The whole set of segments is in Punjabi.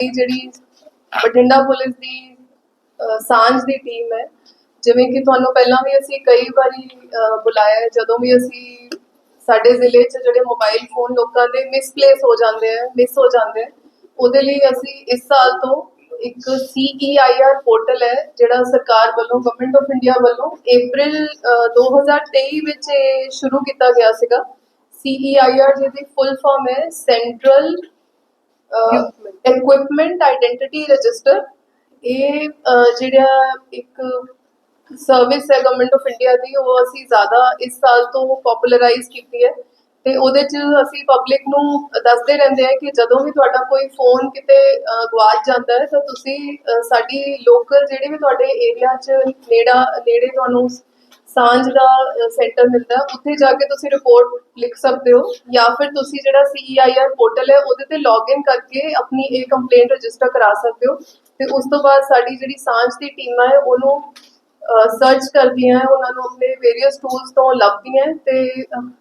ਇਹ ਜਿਹੜੀ ਬਠਿੰਡਾ ਪੁਲਿਸ ਦੀ ਸਾਂਝ ਦੀ ਟੀਮ ਹੈ। ਜਿਵੇਂ ਕਿ ਤੁਹਾਨੂੰ ਪਹਿਲਾਂ ਵੀ ਅਸੀਂ ਕਈ ਵਾਰੀ ਬੁਲਾਇਆ ਜਦੋਂ ਵੀ ਅਸੀਂ ਸਾਡੇ ਜ਼ਿਲ੍ਹੇ 'ਚ ਜਿਹੜੇ ਮੋਬਾਈਲ ਫੋਨ ਲੋਕਾਂ ਦੇ ਮਿਸਪਲੇਸ ਹੋ ਜਾਂਦੇ ਆ ਮਿਸ ਹੋ ਜਾਂਦੇ ਆ ਉਹਦੇ ਲਈ ਅਸੀਂ ਇਸ ਸਾਲ ਤੋਂ ਇੱਕ CEIR ਪੋਰਟਲ ਹੈ ਜਿਹੜਾ ਸਰਕਾਰ ਵੱਲੋਂ ਗਵਰਨਮੈਂਟ ਆਫ ਇੰਡੀਆ ਵੱਲੋਂ April ਅਹ, 2023 ਵਿੱਚ ਇਹ ਸ਼ੁਰੂ ਕੀਤਾ ਗਿਆ ਸੀਗਾ। CEIR ਜਿਹਦੀ ਫੁੱਲ ਫਾਰਮ ਹੈ ਸੈਂਟਰਲ ਇਕਵਿਪਮੈਂਟ ਆਇਡੈਂਟੀਟੀ ਰਜਿਸਟਰ ਇਹ ਅਹ, ਜਿਹੜਾ ਇੱਕ ਸਰਵਿਸ ਹੈ ਗਵਰਨਮੈਂਟ ਆਫ ਇੰਡੀਆ ਦੀ ਉਹ ਅਸੀਂ ਜ਼ਿਆਦਾ ਇਸ ਸਾਲ ਤੋਂ ਪਪੂਲਰਾਈਜ਼ ਕੀਤੀ ਹੈ ਤੇ ਉਹਦੇ 'ਚ ਅਸੀਂ ਪਬਲਿਕ ਨੂੰ ਦੱਸਦੇ ਰਹਿੰਦੇ ਹਾਂ ਕਿ ਜਦੋਂ ਵੀ ਤੁਹਾਡਾ ਕੋਈ ਫੋਨ ਕਿਤੇ ਅਹ, ਗਵਾਚ ਜਾਂਦਾ ਹੈ ਤਾਂ ਤੁਸੀਂ ਅਹ, ਸਾਡੀ ਲੋਕਲ ਜਿਹੜੇ ਵੀ ਤੁਹਾਡੇ ਏਰੀਆ 'ਚ ਨੇੜਾ ਨੇੜੇ ਤੁਹਾਨੂੰ ਸਾਂਝ ਦਾ ਸੈਂਟਰ ਮਿਲਦਾ ਉੱਥੇ ਜਾ ਕੇ ਤੁਸੀਂ ਰਿਪੋਰਟ ਲਿਖ ਸਕਦੇ ਹੋ ਜਾਂ ਫਿਰ ਤੁਸੀਂ ਜਿਹੜਾ CEIR ਪੋਰਟਲ ਹੈ, ਉਹਦੇ ਤੇ ਲੌਗਇਨ ਕਰਕੇ ਆਪਣੀ ਇਹ ਕੰਪਲੇਂਟ ਰਜਿਸਟਰ ਕਰਾ ਸਕਦੇ ਹੋ। ਤੇ ਉਸ ਤੋਂ ਬਾਅਦ ਸਾਡੀ ਜਿਹੜੀ ਸਾਂਝ ਦੀ ਟੀਮਾਂ ਹੈ, ਉਹਨੂੰ ਸਰਚ ਕਰਦੀਆਂ ਉਹਨਾਂ ਨੂੰ ਆਪਣੇ ਵੇਰੀਅਸ ਟੂਲਸ ਤੋਂ ਲੱਭਦੀਆਂ ਹੈ। ਤੇ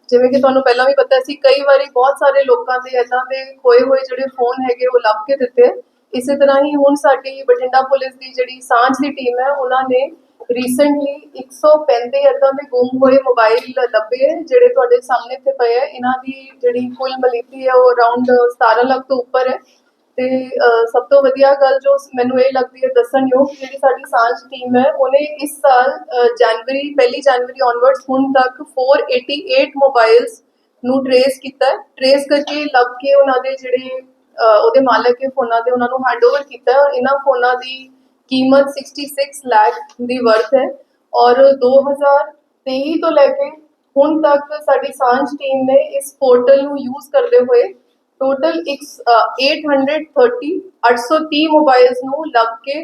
ਜਿਵੇਂ ਕਿ ਤੁਹਾਨੂੰ ਪਹਿਲਾਂ ਵੀ ਪਤਾ ਸੀ ਕਈ ਵਾਰੀ ਬਹੁਤ ਸਾਰੇ ਲੋਕਾਂ ਦੇ ਇਦਾਂ ਦੇ ਖੋਏ ਹੋਏ ਜਿਹੜੇ ਫੋਨ ਹੈਗੇ, ਉਹ ਲੱਭ ਕੇ ਦਿੱਤੇ ਇਸੇ ਤਰ੍ਹਾਂ ਹੀ ਹੁਣ ਸਾਡੀ ਬਠਿੰਡਾ ਪੁਲਿਸ ਦੀ ਜਿਹੜੀ ਸਾਂਝ ਦੀ ਟੀਮ ਹੈ, ਉਹਨਾਂ ਨੇ ਰੀਸੈਂਟਲੀ 135 ਏਦਾਂ ਦੇ ਗੁੰਮ ਹੋਏ ਮੋਬਾਈਲ ਲੱਭੇ, ਜਿਹੜੇ ਤੁਹਾਡੇ ਸਾਹਮਣੇ ਇੱਥੇ ਪਏ ਹੈ ਇਹਨਾਂ ਦੀ ਜਿਹੜੀ ਕੁੱਲ ਮਲੀਤੀ ਹੈ ਉਹ ਅਰਾਊਂਡ 17 ਲੱਖ ਤੋਂ ਉੱਪਰ ਹੈ। ਤੇ ਸਭ ਤੋਂ ਵਧੀਆ ਗੱਲ ਜੋ ਮੈਨੂੰ ਇਹ ਲੱਗਦੀ ਹੈ ਦੱਸਣਯੋਗ ਕਿ ਜਿਹੜੀ ਸਾਡੀ ਸਾਂਝ ਟੀਮ ਹੈ, ਉਹਨੇ ਇਸ ਸਾਲ ਜਨਵਰੀ ਪਹਿਲੀ ਜਨਵਰੀ ਔਨਵਰਡਸ ਹੁਣ ਤੱਕ 488 ਮੋਬਾਈਲਸ ਨੂੰ ਟਰੇਸ ਕੀਤਾ ਟਰੇਸ ਕਰਕੇ ਲੱਭ ਕੇ ਉਹਨਾਂ ਦੇ ਜਿਹੜੇ ਉਹਦੇ ਮਾਲਕ ਹੈ, ਫੋਨਾਂ 'ਤੇ ਉਹਨਾਂ ਨੂੰ ਹੈਂਡਓਵਰ ਕੀਤਾ ਔਰ ਇਹਨਾਂ ਫੋਨਾਂ ਦੀ ਕੀਮਤ 66 ਲੱਖ ਦੀ ਵਰਥ ਹੈ ਔਰ 2023 ਤੋਂ ਲੈ ਕੇ ਹੁਣ ਤੱਕ ਸਾਡੀ ਸਾਂਝ ਟੀਮ ਨੇ ਇਸ ਪੋਰਟਲ ਨੂੰ ਯੂਜ਼ ਕਰਦੇ ਹੋਏ ਟੋਟਲ 830 830 ਮੋਬਾਈਲਸ ਨੂੰ ਲੱਭ ਕੇ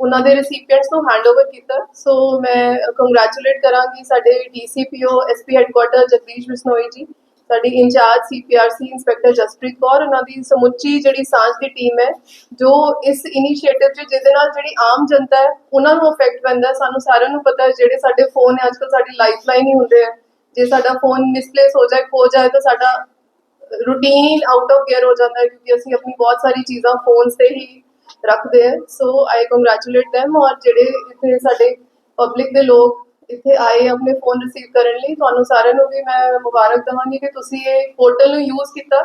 ਉਹਨਾਂ ਦੇ ਰੈਸਿਪੀਐਂਟਸ ਨੂੰ ਹੈਂਡਓਵਰ ਕੀਤਾ। ਸੋ ਮੈਂ ਕੰਗ੍ਰੈਚੁਲੇਟ ਕਰਾਂਗੀ ਸਾਡੇ DCPO SP headquarter Jagdish Bishnoi ji. ਸਾਡੀ incharge CPRC inspector Jaspreet Kaur, ਉਹਨਾਂ ਦੀ ਸਮੁੱਚੀ ਜਿਹੜੀ ਸਾਂਝ ਦੀ ਟੀਮ ਹੈ, ਜੋ ਇਸ ਇਨੀਸ਼ੀਏਟਿਵ 'ਚ, ਜਿਹਦੇ ਨਾਲ ਜਿਹੜੀ ਆਮ ਜਨਤਾ ਹੈ, ਉਹਨਾਂ ਨੂੰ ਅਫੈਕਟ ਪੈਂਦਾ ਸਾਨੂੰ ਸਾਰਿਆਂ ਨੂੰ ਪਤਾ ਹੈ, ਜਿਹੜੇ ਸਾਡੇ ਫੋਨ ਹੈ ਅੱਜਕੱਲ ਸਾਡੀ ਲਾਈਫਲਾਈਨ ਹੀ ਹੁੰਦੇ ਆ। ਜੇ ਸਾਡਾ ਫੋਨ ਮਿਸਪਲੇਸ ਹੋ ਜਾਏ, ਖੋ ਜਾਏ, ਤਾਂ ਸਾਡਾ ਰੂਟੀਨ ਆਊਟ ਆਫ ਗੇਅਰ ਹੋ ਜਾਂਦਾ ਹੈ, ਕਿਉਂਕਿ ਅਸੀਂ ਆਪਣੀ ਬਹੁਤ ਸਾਰੀ ਚੀਜ਼ਾਂ ਫੋਨ ਤੇ ਹੀ ਰੱਖਦੇ ਆ। ਸੋ ਆਈ ਕੰਗ੍ਰੈਚੁਲੇਟ them ਔਰ ਜਿਹੜੇ ਇੱਥੇ ਸਾਡੇ ਪਬਲਿਕ ਦੇ ਲੋਕ ਇੱਥੇ ਆਏ ਆਪਣੇ ਫੋਨ ਰਿਸੀਵ ਕਰਨ ਲਈ ਤੁਹਾਨੂੰ ਸਾਰਿਆਂ ਨੂੰ ਵੀ ਮੈਂ ਮੁਬਾਰਕ ਦਵਾਂਗੀ ਕਿ ਤੁਸੀਂ ਇਹ ਪੋਰਟਲ ਨੂੰ ਯੂਜ਼ ਕੀਤਾ।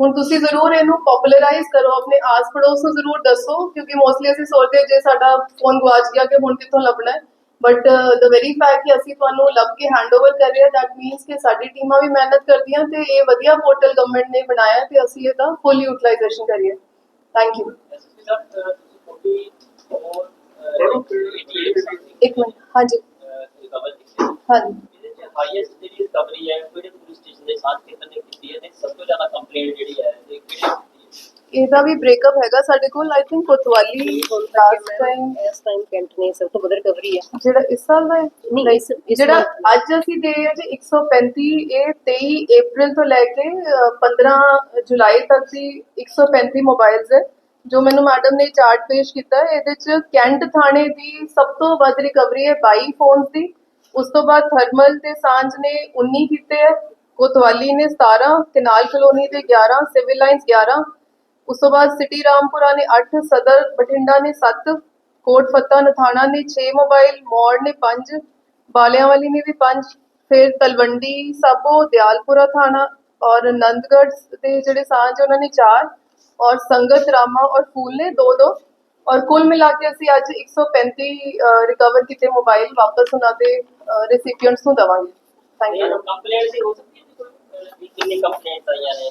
ਹੁਣ ਤੁਸੀਂ ਜ਼ਰੂਰ ਇਹਨੂੰ ਪਪੂਲਰਾਈਜ਼ ਕਰੋ ਆਪਣੇ ਆਸ ਪੜੋਸ ਨੂੰ ਜ਼ਰੂਰ ਦੱਸੋ ਕਿਉਂਕਿ ਮੋਸਟਲੀ ਅਸੀਂ ਸੋਚਦੇ ਜੇ ਸਾਡਾ ਫੋਨ ਗਵਾਚ ਗਿਆ ਕਿ ਹੁਣ ਕਿੱਥੋਂ ਲੱਭਣਾ ਹੈ। ਬਟ ਦ ਵੈਰੀ ਫੈਕਟ ਕਿ ਅਸੀਂ ਤੁਹਾਨੂੰ ਲੱਭ ਕੇ ਹੈਂਡਓਵਰ ਕਰ ਰਹੇ ਹਾਂ ਦੈਟ ਮੀਨਸ ਕਿ ਸਾਡੀ ਟੀਮਾਂ ਵੀ ਮਿਹਨਤ ਕਰਦੀਆਂ ਤੇ ਇਹ ਵਧੀਆ ਪੋਰਟਲ ਗਵਰਨਮੈਂਟ ਨੇ ਬਣਾਇਆ ਤੇ ਅਸੀਂ ਇਹਦਾ ਫੁੱਲ ਯੂਟਿਲਾਈਜੇਸ਼ਨ ਕਰੀਏ। ਥੈਂਕ ਯੂ ਇੱਕ ਮਿੰਟ ਹਾਂਜੀ। ਹਾਂਜੀ। ਹਾਈਐਸਟ ਜਿਹੜੀ ਰਿਕਵਰੀ ਹੈ ਕਿਹੜੇ ਪੁਲਿਸ ਸਟੇਸ਼ਨ ਦੇ ਸਾਥ ਕਿਤਨੇ ਨੇ ਕੀਤੀ ਹੈ ਤੇ ਸਭ ਤੋਂ ਜ਼ਿਆਦਾ ਕੰਪਲੇਂਟ ਜਿਹੜੀ ਹੈ ਇਹ ਕਿਹੜੇ ਇਹਦਾ ਵੀ ਬ੍ਰੇਕਅਪ ਹੈਗਾ ਸਾਡੇ ਕੋਲ I think Kotwali last time ਇਸ ਟਾਈਮ ਕੈਂਟ ਨੇ ਸਭ ਤੋਂ ਵੱਧ ਰਿਕਵਰੀ ਹੈ। ਜਿਹੜਾ ਇਸ ਸਾਲ ਦਾ ਹੈ? ਨਹੀਂ, ਨਹੀਂ ਇਸ- ਇਸ ਜਿਹੜਾ month ਅੱਜ ਅਸੀਂ ਦੇ ਰਹੇ ਹਾਂ ਜੀ 135 ਇਹ 23 ਅਪ੍ਰੈਲ ਤੋਂ ਲੈ ਕੇ ਅ, 15 ਜੁਲਾਈ ਤੱਕ ਦੀ 135 ਮੋਬਾਈਲਸ ਹੈ ਜੋ ਮੈਨੂੰ ਮੈਡਮ ਨੇ ਚਾਰਟ ਪੇਸ਼ ਕੀਤਾ ਹੈ। ਇਹਦੇ ਚ ਕੈਂਟ ਥਾਣੇ ਦੀ ਸਭ ਤੋਂ ਵੱਧ ਰਿਕਵਰੀ ਹੈ 22 ਫੋਨਸ ਦੀ। ਉਸ ਤੋਂ ਬਾਅਦ ਥਰਮਲ ਤੇ ਸਾਂਝ ਨੇ 19 ਕੀਤੇ ਹੈ ਕੋਤਵਾਲੀ ਨੇ 17 ਕਨਾਲ ਕਲੋਨੀ ਦੇ 11 ਸਿਵਲ ਲਾਈਨਸ 11 ਉਸ ਤੋਂ ਬਾਅਦ ਸਿਟੀ ਰਾਮਪੁਰਾ ਨੇ 8 ਸਦਰ ਬਠਿੰਡਾ ਨੇ 7 ਕੋਟ ਫੱਤਾ ਨਥਾਣਾ ਨੇ 6 ਮੋਬਾਈਲ ਮੌੜ ਨੇ 5 ਬਾਲਿਆਂਵਾਲੀ ਨੇ ਵੀ 5 ਫਿਰ ਤਲਵੰਡੀ ਸਾਬੋ, ਦਿਆਲਪੁਰਾ ਥਾਣਾ ਔਰ ਨੰਦਗੜ੍ਹ ਦੇ ਜਿਹੜੇ ਸਾਂਝ ਉਹਨਾਂ ਨੇ 4 ਔਰ ਸੰਗਤ ਰਾਮਾ ਔਰ ਫੂਲ ਨੇ 2 2 ਔਰ ਕੁੱਲ ਮਿਲਾ ਕੇ ਅਸੀਂ ਅੱਜ 135 ਰਿਕਵਰ ਕੀਤੇ ਮੋਬਾਈਲ ਵਾਪਸ ਉਹਨਾਂ ਦੇ ਰੈਸਿਪੀਐਂਟਸ ਨੂੰ ਦਵਾਂਗੇ। ਥੈਂਕ ਯੂ ਕੰਪਲੇਂਟ ਸੀ ਹੋ ਸਕਦੀ ਹੈ ਕਿੰਨੀ ਕੰਪਲੇਂਟ ਆਈਆਂ ਨੇ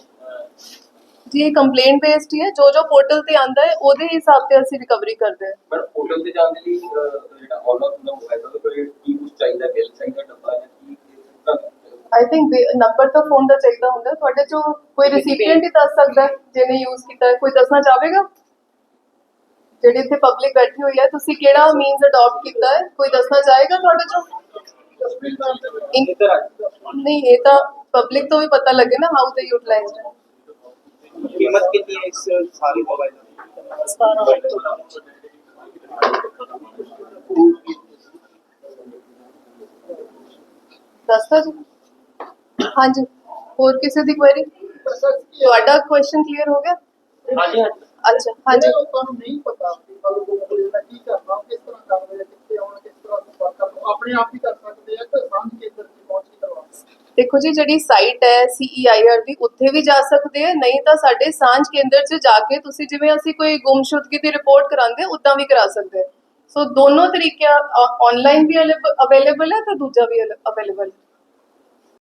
ਜੀ ਇਹ ਕੰਪਲੇਂਟ ਬੇਸਡ ਹੀ ਹੈ। ਜੋ ਜੋ ਪੋਰਟਲ ਤੇ ਆਂਦਾ ਹੈ ਉਹਦੇ ਹਿਸਾਬ ਤੇ ਅਸੀਂ ਰਿਕਵਰੀ ਕਰਦੇ ਹਾਂ। ਪਰ ਹੋਟਲ ਤੇ ਜਾਣ ਦੇ ਲਈ ਜਿਹੜਾ ਆਨਲਾਈਨ ਹੁੰਦਾ ਮੋਬਾਈਲ ਦਾ ਕੋਈ ਕੀ ਕੁਝ ਚਾਹੀਦਾ ਬਿੱਲ ਚਾਹੀਦਾ ਡੱਬਾ ਜਾਂ ਕੀ? ਆਈ ਥਿੰਕ ਨੰਬਰ ਤਾਂ ਫੋਨ ਦਾ ਚਾਹੀਦਾ ਹੁੰਦਾ। ਤੁਹਾਡੇ ਚੋਂ ਕੋਈ ਰੈਸਿਪੀਐਂਟ ਹੀ ਦੱਸ ਸਕਦਾ ਜਿਹਨੇ ਯੂਜ਼ ਕੀਤਾ ਕੋਈ ਦੱਸਣਾ ਚਾਹੇਗਾ ਜਿਹੜੇ ਇੱਥੇ ਪਬਲਿਕ ਬੈਠੀ ਹੋਈ ਹੈ ਤੁਸੀਂ ਕਿਹੜਾ ਮੀਨਸ ਅਡਾਪਟ ਕੀਤਾ ਹੈ ਕੋਈ ਦੱਸਣਾ ਚਾਹੇਗਾ ਤੁਹਾਡੇ ਚੋਂ ਇਨ- ਨਹੀਂ ਇਹ ਤਾਂ ਪਬਲਿਕ ਤੋਂ ਵੀ ਪਤਾ ਲੱਗੇ ਨਾ ਹਾਊ ਦੇ ਯੂਟਿਲਾਈਜ਼ਡ ਹੈ कीमत कितनी है इस सारी मोबाइल की? 17 ਦੱਸੋ ਜੀ ਹਾਂਜੀ ਹੋਰ ਕਿਸੇ ਦੀ ਕੁਐਰੀ ਤੁਹਾਡਾ ਕੁਐਸਚਨ ਕਲੀਅਰ ਹੋ ਗਿਆ ਹਾਂਜੀ ਹਾਂਜੀ ਅੱਛਾ ਹਾਂਜੀ। ਲੋਕਾਂ ਨੂੰ ਨਹੀਂ ਪਤਾ ਕਿ ਕਦੋਂ ਕੋਲ ਦਾ ਕੀ ਕਰਨਾ ਕਿਸ ਤਰ੍ਹਾਂ ਕਰਨਾ ਕਿੱਥੇ ਆਉਣਾ ਕਿਸ ਤਰ੍ਹਾਂ ਸੰਪਰਕ ਕਰਨਾ ਆਪਣੇ ਆਪ ਹੀ ਕਰ ਸਕਦੇ ਆ ਕਿ ਸਾਂਝ ਕੇਂਦਰ 'ਚ ਪਹੁੰਚ ਕੇ ਕਰਵਾ ਦੇਖੋ ਜੀ ਜਿਹੜੀ ਸਾਈਟ ਹੈ CEIR ਦੀ ਉੱਥੇ ਵੀ ਜਾ ਸਕਦੇ ਆ ਨਹੀਂ ਤਾਂ ਸਾਡੇ ਸਾਂਝ ਕੇਂਦਰ 'ਚ ਜਾ ਕੇ ਤੁਸੀਂ ਜਿਵੇਂ ਅਸੀਂ ਕੋਈ ਗੁੰਮਸ਼ੁਦਗੀ ਦੀ ਰਿਪੋਰਟ ਕਰਾਉਂਦੇ ਉਦਾਂ ਵੀ ਕਰਾ ਸਕਦੇ ਸੋ ਦੋਨੋਂ ਤਰੀਕਿਆਂ ਆਨਲਾਈਨ ਵੀ ਅਵੇਲੇਬਲ ਹੈ ਤੇ ਦੂਜਾ ਵੀ ਅਵੇਲੇਬਲ ਹੈ?